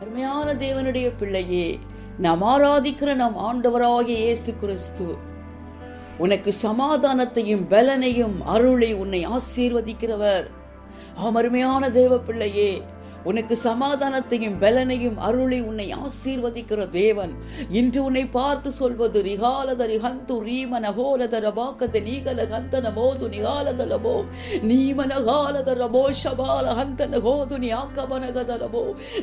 அருமையான தேவனுடைய பிள்ளையே நாம் ஆராதிக்கிற நம் ஆண்டவராகிய இயேசு கிறிஸ்து. உனக்கு சமாதானத்தையும் பலனையும் அருளை உன்னை ஆசீர்வதிக்கிறவர். ஆம் அருமையான தேவ பிள்ளையே உனக்கு சமாதானத்தையும் பலனையும் அருளை உன்னை ஆசீர்வதிக்கிற தேவன். இன்று உன்னை பார்த்து சொல்வது ரிகாலத ரிஹந்து ரீமன ஹோலத ரபாக்கத நீகல ஹந்தன மோது நிகாலத ரபோ ஷபால ஹந்தன ஹோது நீ ஆக்கமனகத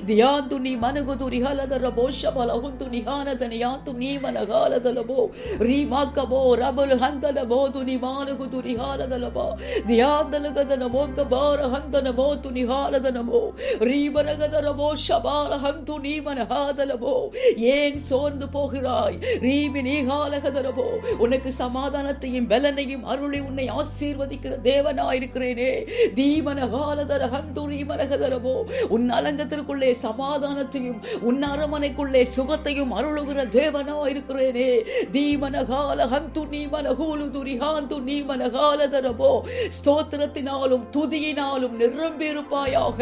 தியாந்து நீ மனகுது ரிஹலத ரபோ ஷபல ஹுந்து நிகானத நியாந்து நீமன காலத ரபோ ரீமாக்கமோ ரபல் ஹந்தன மோது நீ மானகுது ரிஹாலத ரபா தியாந்தலகத நமோக்க பார ஹந்தன மோது நிகாலத நமோ ரீபரகதரபோ ஷபாலஹந்து நீமனஹாதலபோ. ஏன் சோர்ந்து போகிறாய்? ரீபி நீகாலகதரபோ. உனக்கு சமாதானத்தையும் பலனையும் அருளி உன்னை ஆசீர்வதிக்கிற தேவனாயிருக்கிறேனே. தீமனகாலதர ஹந்து ரீமனகதரபோ உன் அலங்கத்திற்குள்ளே சமாதானத்தையும் உன் அரமனைக்குள்ளே சுகத்தையும் அருளுகிற தேவனாயிருக்கிறேனே. தீமனகால ஹந்து நீ துரிஹாந்து நீமனகாலதரபோ. ஸ்தோத்திரத்தினாலும் துதியினாலும் நிரம்பியிருப்பாயாக.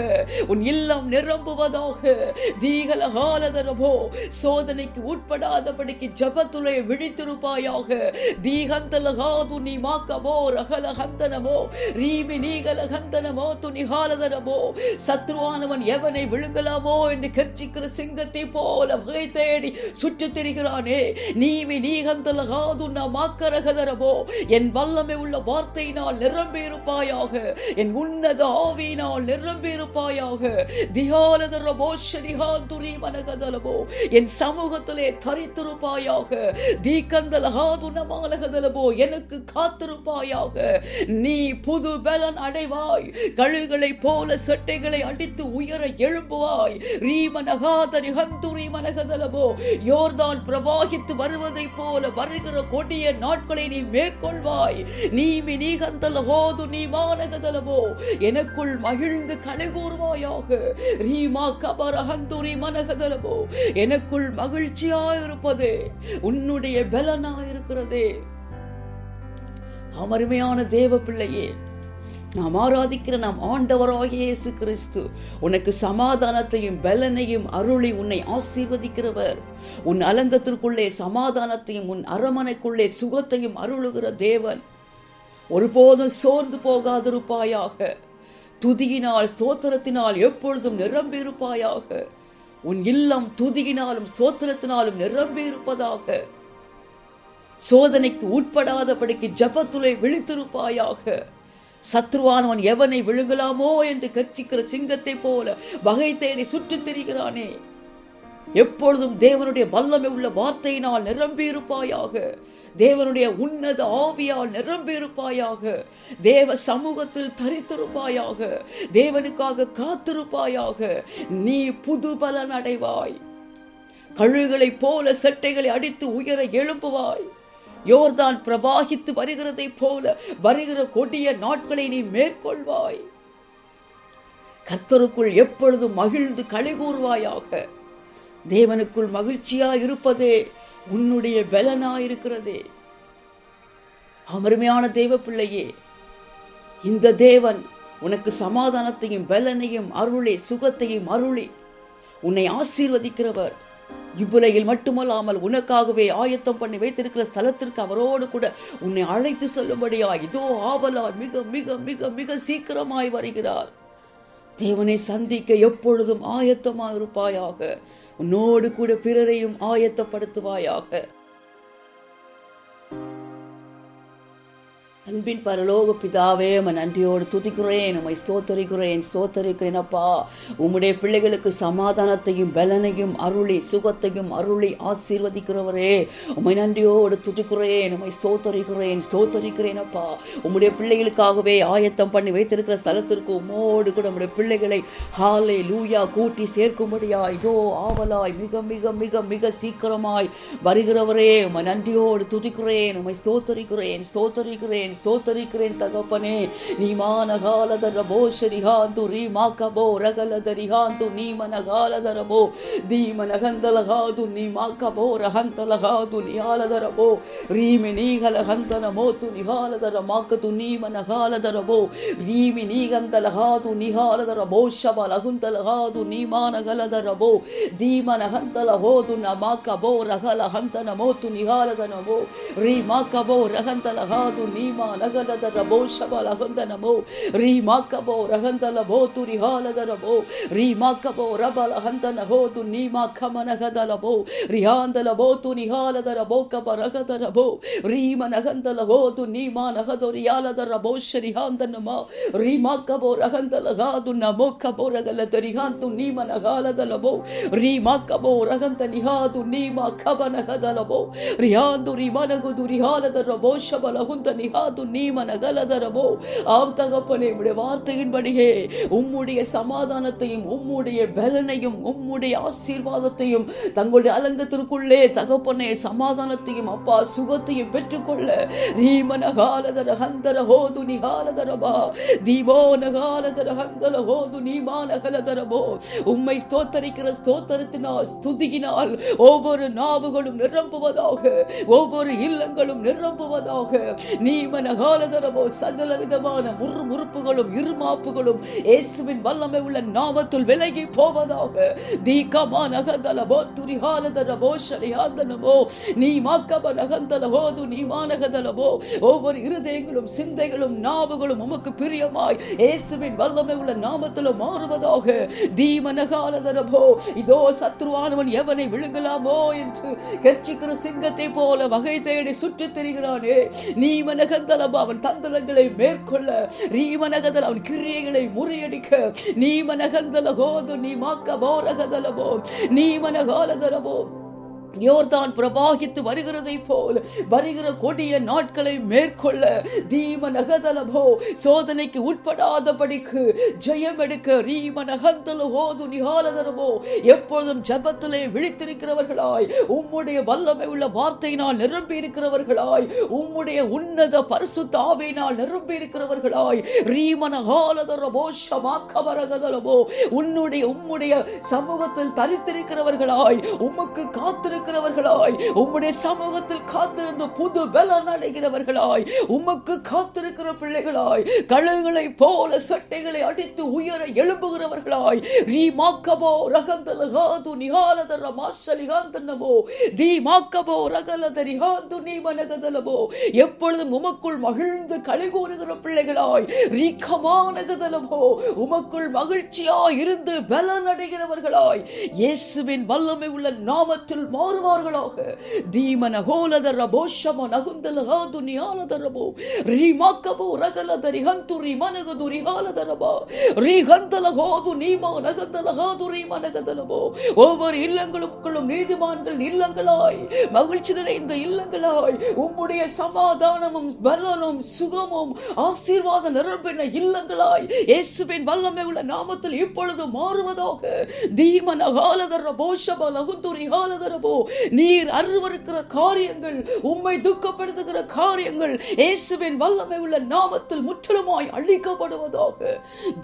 உன் இல்லம் நிரம்புவதாக தீகலகாலதரபோ சோதனைக்கு உட்படாதபடிக்கு ஜபத்துளை விழித்திருப்பாயாக. தீகந்தலகாது நீ மாக்கமோ ரகல ஹந்தனமோ ரீமி நீகல ஹந்தனமோ துணிகாலதரமோ சத்ருவானவன் எவனை விழுங்கலாமோ என்று கர்ச்சிக்கிற சிங்கத்தை போல வகை தேடி சுற்றி திரிகிறானே. நீமி நீகந்தலகாது நான் மாக்கரகதரமோ என் வல்லமை உள்ள வார்த்தையினால் நிரம்பியிருப்பாயாக. என் உன்னத ஆவியினால் நிரம்பியிருப்பாயாக. என் சமூகத்திலே தரித்திருப்பாயாக. தீக்கந்தலகாது எனக்கு காத்திருப்பாயாக. நீ புது பலன் அடைவாய். கழுகளை போல செட்டைகளை அடித்து உயர எழும்புவாய். ரீமனகாதரி ஹந்துரி யோர்தான் பிரவாகித்து வருவதைப் போல வருகிற கொடிய நாட்களை நீ மேற்கொள்வாய். நீமி நீகந்தல ஹோது நீ மானகதலபோ எனக்குள் மகிழ்ந்து கலை கூறுவாயாக ரீமா கபர ஹந்துரி எனக்குள் மகிழ்ச்சியா மகிழ்ச்சியாயிருப்பது. உன்னுடைய பலனாயிருக்கிறதே. அமருமையான தேவ பிள்ளையே நாம் ஆராதிக்கிற நாம் ஆண்டவராக இயேசு கிறிஸ்து உனக்கு சமாதானத்தையும் பலனையும் அருளி உன்னை ஆசீர்வதிக்கிறவர். உன் அலங்கத்திற்குள்ளே சமாதானத்தையும் உன் அரமனைக்குள்ளே சுகத்தையும் அருளுகிற தேவன். ஒருபோதும் சோர்ந்து போகாதிருப்பாயாக. துதியினால் ஸ்தோத்திரத்தினால் எப்பொழுதும் நிரம்பியிருப்பாயாக. உன் இல்லம் துதியினாலும் ஸ்தோத்திரத்தினாலும் நிரம்பியிருப்பதாக. சோதனைக்கு உட்படாதபடிக்கு ஜபத்துளை விழித்திருப்பாயாக. சத்ருவானவன் எவனை விழுங்கலாமோ என்று கர்ச்சிக்கிற சிங்கத்தை போல வகை தேடி சுற்றித் திரிகிறானே. எப்பொழுதும் தேவனுடைய வல்லமை உள்ள வார்த்தையினால் நிரம்பியிருப்பாயாக. தேவனுடைய உன்னத ஆவியால் நிரம்பியிருப்பாயாக. தேவ சமூகத்தில் தரித்திருப்பாயாக. தேவனுக்காக காத்திருப்பாயாக. நீ புது பலன் அடைவாய். கழுகுகளைப் போல செட்டைகளை அடித்து உயர எழும்புவாய். யோர்தான் பிரபாகித்து வருகிறதைப் போல வருகிற கொடிய நாட்களை நீ மேற்கொள்வாய். கர்த்தருக்குள் எப்பொழுதும் மகிழ்ந்து களி கூறுவாயாக. தேவனுக்குள் மகிழ்ச்சியா இருப்பதே உன்னுடைய பலனாயிருக்கிறதே. அமருமையான தெய்வ பிள்ளையே இந்த தேவன் உனக்கு சமாதானத்தையும் பலனையும் அருளே சுகத்தையும் அருளி. உன்னை ஆசீர்வதிக்கிறவர். இவ்வுலகில் மட்டுமல்லாமல் உனக்காகவே ஆயத்தம் பண்ணி வைத்திருக்கிற ஸ்தலத்திற்கு அவரோடு கூட உன்னை அழைத்து செல்லும்படியா இதோ ஆவலார் மிக மிக மிக மிக சீக்கிரமாய் வருகிறார். தேவனை சந்திக்க எப்பொழுதும் ஆயத்தமாக இருப்பாயாக உன்னோடு கூட பிறரையும் ஆயத்தப்படுத்துவாயாக. அன்பின் பரலோக பிதாவே உம்மை நன்றியோடு துதிக்கிறேன் உம்மை ஸ்தோத்தரிக்கிறேன் ஸ்தோத்தரிக்கிறேன் அப்பா. உம்முடைய பிள்ளைகளுக்கு சமாதானத்தையும் பலனையும் அருளி சுகத்தையும் அருளி ஆசீர்வதிக்கிறவரே உம்மை நன்றியோடு துதிக்கிறேன் உம்மை ஸ்தோத்தரிக்கிறேன் ஸ்தோத்தரிக்கிறேன் அப்பா. உம்முடைய பிள்ளைகளுக்காகவே ஆயத்தம் பண்ணி வைத்திருக்கிற ஸ்தலத்திற்கு உமோடு கூட உம்முடைய பிள்ளைகளை ஹாலை லூயா கூட்டி சேர்க்கும்படியா இதோ ஆவலாய் மிக மிக மிக மிக சீக்கிரமாய் வருகிறவரே உம்மை நன்றியோடு துதிக்கிறேன் உம்மை ஸ்தோத்தரிக்கிறேன் ஸ்தோத்தரிக்கிறேன் துதிக்கிறேன் ஸ்தோத்தரிக்கிறேன் தகப்பனே நீமானகாலத ரபோ ஷரிஹாந்து ரீமாக்கபோ ரகலத ரிஹாந்து நீமனகாலத ரபோ ದೀಮನಗಂದಲಗಾದು ನೀ ಮಾಕಬೋ ರಹಂತಲಗಾದು ನಿಹಾಲದರಬೋ ರೀಮಿ ನೀಗಲಗಂತನ ಮೋತು ನಿಹಾಲದರ ಮಾಕತು ನೀಮನಗಾಲದರಬೋ ರೀಮಿ ನೀಗಂತಲಗಾದು ನಿಹಾಲದರ ಬೋಷಬ ಲಗುಂತಲಗಾದು ನೀಮಾನಗಲದರಬೋ ದೀಮನಗಂತಲ ಹೋದು ನ ಮಾಕಬೋ ರಗಲ ಹಂತನ ಮೋತು ನಿಹಾಲದನಬೋ ರೀ ಮಾಕಬೋ ರಹಂತಲಗಾದು ನೀಮಾ ರಿಮಾ ನಗಲದ ರಬೋ ಶಬಲ ಹಂದನ ಬೋ ರೀಮಾಕಬೋ ರಹಂದಲ ಭೋ ತುರಿ ಹಾಲದರ ಬೋ ರೀಮಾಕಬೋ ರಬಲ ಹಂದನ ಹೋದು ನೀಮಾಖ ಮನಗದಲ ಬೋ ರಿಹಾಂದಲ ಬೋ ತು ನಿಹಾಲದರ ಬೋ ಕಬ ರಗದರ ಬೋ ರೀಮ ನಗಂದಲ ಹೋದು ನೀಮಾ ನಗದೊ ರಿಯಾಲದರ ಬೋ ಶರಿಹಾಂದನ ಮಾ ರೀಮಾಕಬೋ ರಹಂದಲ ಗಾದು ನಮೋ ಕಬೋ ರಗಲ ತರಿಹಾಂತು ನೀಮನ ಗಾಲದಲ ಬೋ ರೀಮಾಕಬೋ ರಗಂತ ನಿಹಾದು ನೀಮಾ ಖಬನಗದಲ ಬೋ ರಿಹಾಂದು ರಿಮನಗುದು ರಿಹಾಲದರ ಬೋ ಶಬಲ ಹುಂದ ನಿಹಾ போஷபலகுந்த நிகாது நீமனகலதரபோ ஆம் தகப்பனே உடைய வார்த்தையின்படியே உம்முடைய சமாதானத்தையும் உம்முடைய பலனையும் உம்முடைய ஆசீர்வாதத்தையும் தங்களுடைய அலங்கத்திற்குள்ளே தகப்பனே சமாதானத்தையும் அப்பா சுகத்தையும் பெற்றுக்கொள்ள. ரீமனகாலதர ஹந்தர ஹோது நிகாலதரபா தீபோ நகாலதர ஹந்தர ஹோது நீமானகலதரபோ உம்மை ஸ்தோத்தரிக்கிற ஸ்தோத்தரத்தினால் ஸ்துதியினால் ஒவ்வொரு நாவுகளும் நிரம்புவதாக ஒவ்வொரு இல்லங்களும் நிரம்புவதாக நீமனகாலதரபோ சகல விதமான முறுமுறுப்புகளும் இருமாப்புகளும் இயேசுவின் வல்லமை உள்ள நாமத்துள் விலகி போவதாக தீகமா நகந்தல துரிகாலதரமோ துரிஹாலதர நீ மாக்கப நகந்தல து நீ மாநகதலமோ ஒவ்வொரு இருதயங்களும் சிந்தைகளும் நாவுகளும் உமக்கு பிரியமாய் இயேசுவின் வல்லமை உள்ள நாமத்தில் மாறுவதாக தீமனகாலதரபோ இதோ சத்ருவானவன் எவனை விழுங்கலாமோ என்று கர்ச்சிக்கிற சிங்கத்தை போல வகை தேடி சுற்றித் திரிகிறானே நீமனகந்தலம் அவன் தந்தலங்களை மேற்கொள்ள ரீமனகதல் அவன் கிரியைகளை முறியடிக்க. நீமனகந்தல கோது நீ மாக்க போரகதலபோ நீமனகாலதலபோ யோர்தான் பிரபாகித்து வருகிறதை போல் வருகிற கொடிய நாட்களை மேற்கொள்ள தீம நகதலபோ சோதனைக்கு உட்படாதபடிக்கு ஜெயம் எடுக்க ரீம நகந்தல ஓது நிகாலதரபோ எப்பொழுதும் ஜபத்திலே விழித்திருக்கிறவர்களாய் உம்முடைய வல்லமை உள்ள வார்த்தையினால் நிரம்பி இருக்கிறவர்களாய் உம்முடைய உன்னத பரிசு ஆவியினால் நிரம்பி இருக்கிறவர்களாய் ரீமன காலதரபோ ஷமாக்கபரகதலபோ உன்னுடைய உம்முடைய சமூகத்தில் தரித்திருக்கிறவர்களாய் உமக்கு காத்திருக்கிறவர்களாய். உம்முடைய சமூகத்தில் காத்திருந்து புது பலன் அடைகிறவர்களாய். உமக்கு காத்திருக்கிற பிள்ளைகளாய். கழுகுகளை போல சட்டைகளை அடித்து உயர எழும்புகிறவர்களாய். ரீ மாக்கபோ ரகந்தல காது நிகாலதர மாசலிகாந்தனமோ தீ மாக்கபோ ரகலதரி காந்து நீ மனகதலமோ எப்பொழுதும் உமக்குள் மகிழ்ந்து களி கூறுகிற பிள்ளைகளாய் ரீக்கமானகதலமோ உமக்குள் மகிழ்ச்சியாய் இருந்து பலன் அடைகிறவர்களாய். இயேசுவின் வல்லமை உள்ள நாமத்தில் மா மாறுவார்களாக தீமன ஹோலதர போஷம நகுந்தல ஹாது நியாலதரபோ ரீமாக்கபோ ரகலத ரிஹந்து ரிமனகது ரிஹாலதரபா ரீஹந்தல ஹோது நீமா நகந்தல ஹாது ரீமனகதலபோ ஒவ்வொரு இல்லங்களுக்குள்ளும் நீதிமான்கள் இல்லங்களாய். மகிழ்ச்சி நிறைந்த இல்லங்களாய். உம்முடைய சமாதானமும் பலனும் சுகமும் ஆசீர்வாத நிரம்பின இல்லங்களாய். இயேசுவின் வல்லமை உள்ள நாமத்தில் இப்பொழுது மாறுவதாக. தீமன காலதர போஷப லகுந்துரி காலதரபோ நீர் அருவருக்கிற காரியங்கள் உம்மை துக்கப்படுத்துகிற காரியங்கள் இயேசுவின் வல்லமை உள்ள நாமத்தில் முற்றிலுமாய் அழிக்கப்படுவதாக.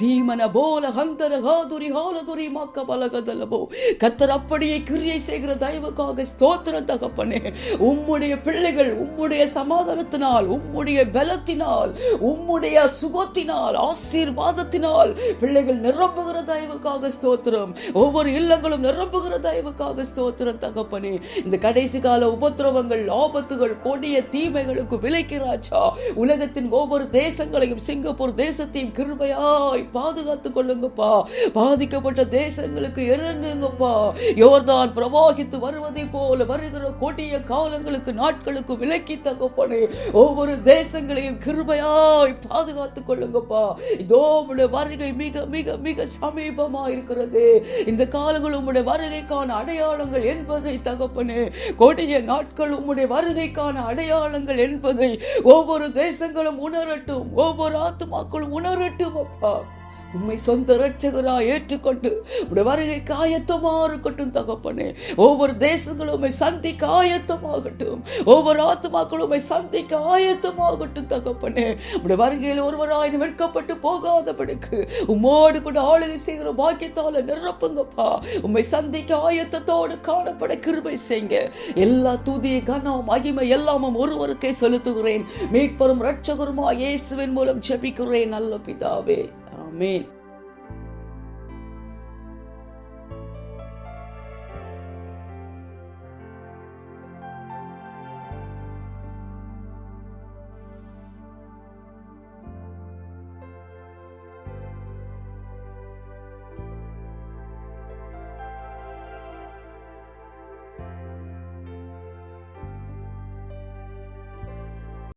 தீமன போல ஹந்தர காதுரி காலதுரி மாக்க பலகதலபோ கர்த்தர் அப்படியே கிரியை செய்கிற தயவுக்காக ஸ்தோத்திரம் தகப்பனே. உம்முடைய பிள்ளைகள் உம்முடைய சமாதானத்தினால் உம்முடைய பலத்தினால் உம்முடைய சுகத்தினால் ஆசீர்வாதத்தினால் பிள்ளைகள் நிரம்புகிற தயவுக்காக ஸ்தோத்திரம். ஒவ்வொரு இல்லங்களும் நிரம்புகிற தயவுக்காக ஸ்தோத்திரம் தகப்பனே. இந்த கடைசி கால உபத்திரவங்கள் ஆபத்துகள் கொடிய தீமைகளுக்கு விலைக்கிறாச்சா உலகத்தின் ஒவ்வொரு தேசங்களையும் சிங்கப்பூர் தேசத்தையும் கிருபையாய் பாதுகாத்துக் கொள்ளுங்கப்பா. பாதிக்கப்பட்ட தேசங்களுக்கு இறங்குங்கப்பா. யோர்தான் பிரவாகித்து வருவதை போல வருகிற கொடிய காலங்களுக்கு நாட்களுக்கு விலக்கி தகப்பனே ஒவ்வொரு தேசங்களையும் கிருபையாய் பாதுகாத்துக் கொள்ளுங்கப்பா. இதோ உடைய வருகை மிக மிக மிக சமீபமா இருக்கிறது இந்த காலங்கள் உடைய வருகைக்கான அடையாளங்கள் என்பதை தகப்பனே கொடிய நாட்கள் உம்முடைய வருகைக்கான அடையாளங்கள் என்பதை ஒவ்வொரு தேசங்களும் உணரட்டும் ஒவ்வொரு ஆத்மாக்களும் உணரட்டும் அப்பா. உம்மை சொந்த ரட்சகராய் ஏற்றுக்கொண்டு உடைய வருகை காயத்தமா இருக்கட்டும் தகப்பனே. ஒவ்வொரு தேசங்களும் உம்மை சந்திக்க ஆயத்தமாகட்டும். ஒவ்வொரு ஆத்மாக்களும் உம்மை சந்திக்க ஆயத்தமாகட்டும் தகப்பனே. உடைய வருகையில் ஒருவராய் வெட்கப்பட்டு போகாதபடிக்கு உம்மோடு கூட ஆளுகை செய்கிற பாக்கியத்தால நிரப்புங்கப்பா. உம்மை சந்திக்க ஆயத்தத்தோடு காணப்பட கிருபை செய்யுங்க. எல்லா துதிய கனம் மகிமை எல்லாமும் ஒருவருக்கே செலுத்துகிறேன். மீட்பெரும் ரட்சகருமா இயேசுவின் மூலம் ஜெபிக்கிறேன் நல்ல பிதாவே. ஆமென்